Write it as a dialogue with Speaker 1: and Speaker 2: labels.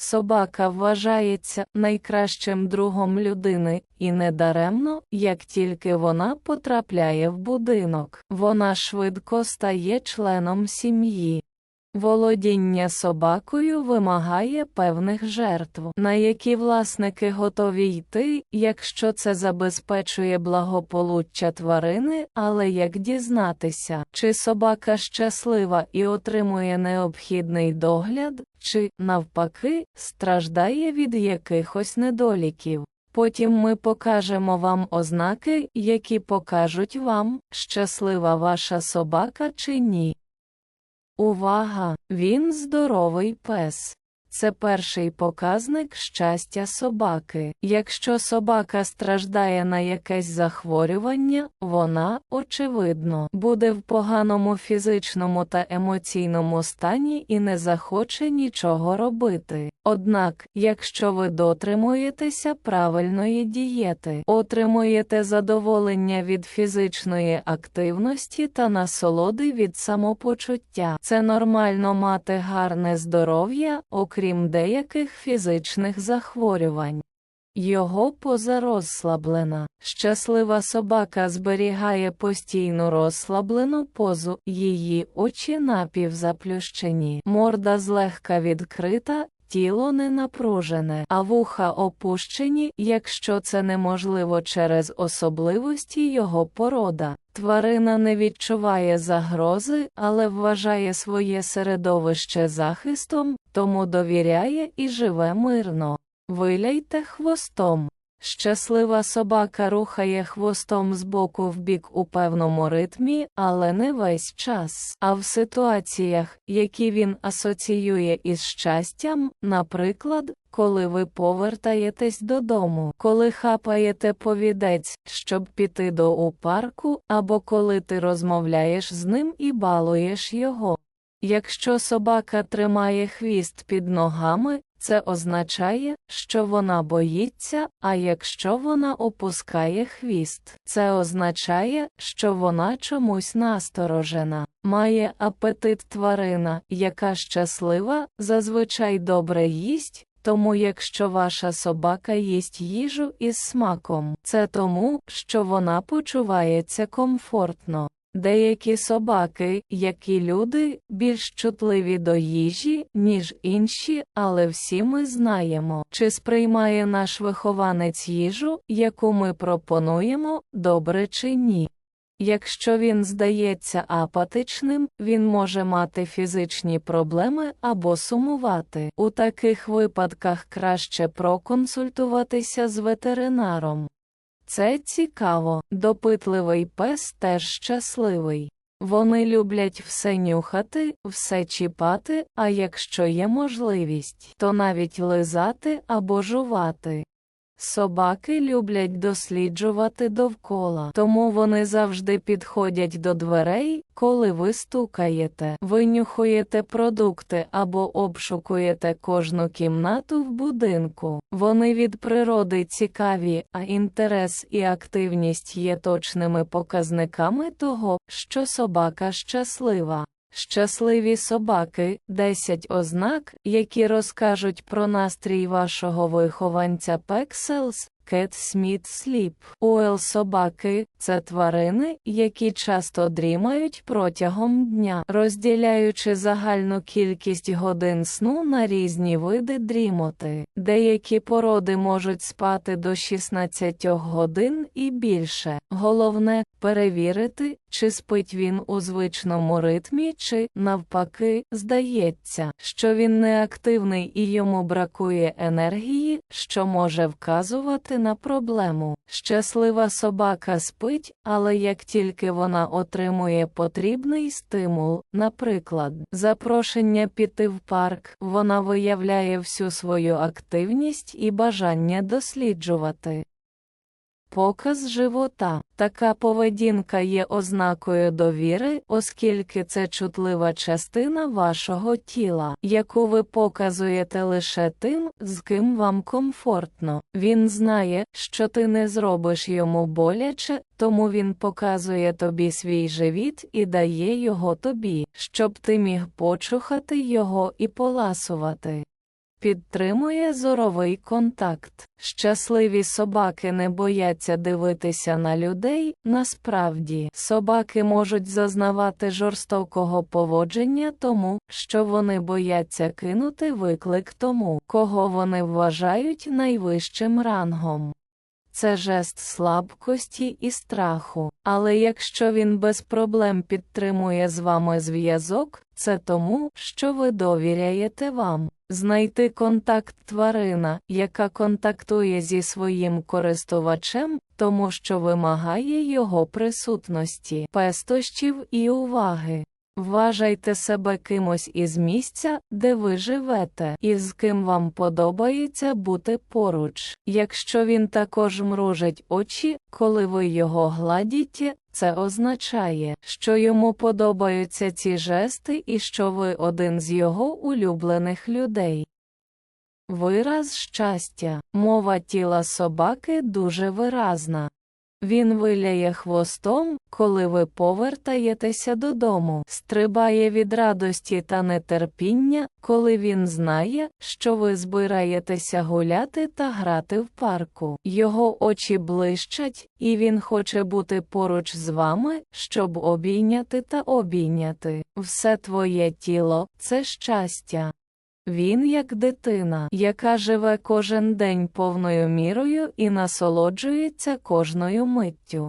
Speaker 1: Собака вважається найкращим другом людини, і недаремно, як тільки вона потрапляє в будинок, вона швидко стає членом сім'ї. Володіння собакою вимагає певних жертв, на які власники готові йти, якщо це забезпечує благополуччя тварини, але як дізнатися, чи собака щаслива і отримує необхідний догляд, чи, навпаки, страждає від якихось недоліків. Потім ми покажемо вам ознаки, які покажуть вам, щаслива ваша собака чи ні. Увага! Він здоровий пес. Це перший показник щастя собаки. Якщо собака страждає на якесь захворювання, вона, очевидно, буде в поганому фізичному та емоційному стані і не захоче нічого робити. Однак, якщо ви дотримуєтеся правильної дієти, отримуєте задоволення від фізичної активності та насолоди від самопочуття, це нормально мати гарне здоров'я, окрім деяких фізичних захворювань. Його поза розслаблена. Щаслива собака зберігає постійну розслаблену позу, її очі напівзаплющені, морда злегка відкрита, тіло не напружене, а вуха опущені, якщо це неможливо через особливості його порода. Тварина не відчуває загрози, але вважає своє середовище захистом, тому довіряє і живе мирно. Виляйте хвостом. Щаслива собака рухає хвостом з боку в бік у певному ритмі, але не весь час. А в ситуаціях, які він асоціює із щастям, наприклад, коли ви повертаєтесь додому, коли хапаєте повідець, щоб піти до у парку, або коли ти розмовляєш з ним і балуєш його. Якщо собака тримає хвіст під ногами, це означає, що вона боїться, а якщо вона опускає хвіст, це означає, що вона чомусь насторожена. Має апетит тварина, яка щаслива, зазвичай добре їсть. Тому якщо ваша собака їсть їжу із смаком, це тому, що вона почувається комфортно. Деякі собаки, як і люди, більш чутливі до їжі, ніж інші, але всі ми знаємо, чи сприймає наш вихованець їжу, яку ми пропонуємо, добре чи ні. Якщо він здається апатичним, він може мати фізичні проблеми або сумувати. У таких випадках краще проконсультуватися з ветеринаром. Це цікаво, допитливий пес теж щасливий. Вони люблять все нюхати, все чіпати, а якщо є можливість, то навіть лизати або жувати. Собаки люблять досліджувати довкола, тому вони завжди підходять до дверей, коли ви стукаєте, винюхуєте продукти або обшукуєте кожну кімнату в будинку. Вони від природи цікаві, а інтерес і активність є точними показниками того, що собака щаслива. Щасливі собаки 10 ознак, які розкажуть про настрій вашого вихованця Пекселс, Кет Сміт Сліп. Уел собаки це тварини, які часто дрімають протягом дня, розділяючи загальну кількість годин сну на різні види дрімоти. Деякі породи можуть спати до 16 годин і більше. Головне перевірити, чи спить він у звичному ритмі, чи, навпаки, здається, що він неактивний і йому бракує енергії, що може вказувати на проблему. Щаслива собака спить, але як тільки вона отримує потрібний стимул, наприклад, запрошення піти в парк, вона виявляє всю свою активність і бажання досліджувати. Показ живота. Така поведінка є ознакою довіри, оскільки це чутлива частина вашого тіла, яку ви показуєте лише тим, з ким вам комфортно. Він знає, що ти не зробиш йому боляче, тому він показує тобі свій живіт і дає його тобі, щоб ти міг почухати його і поласувати. Підтримує зоровий контакт. Щасливі собаки не бояться дивитися на людей. Насправді, собаки можуть зазнавати жорстокого поводження тому, що вони бояться кинути виклик тому, кого вони вважають найвищим рангом. Це жест слабкості і страху, але якщо він без проблем підтримує з вами зв'язок, це тому, що ви довіряєте вам. Знайти контакт тварина, яка контактує зі своїм користувачем, тому що вимагає його присутності, пестощів і уваги. Вважайте себе кимось із місця, де ви живете, і з ким вам подобається бути поруч. Якщо він також мружить очі, коли ви його гладіте, це означає, що йому подобаються ці жести і що ви один з його улюблених людей. Вираз щастя. Мова тіла собаки дуже виразна. Він виляє хвостом, коли ви повертаєтеся додому, стрибає від радості та нетерпіння, коли він знає, що ви збираєтеся гуляти та грати в парку. Його очі блищать, і він хоче бути поруч з вами, щоб обійняти та обійняти. Все твоє тіло це щастя. Він як дитина, яка живе кожен день повною мірою і насолоджується кожною миттю.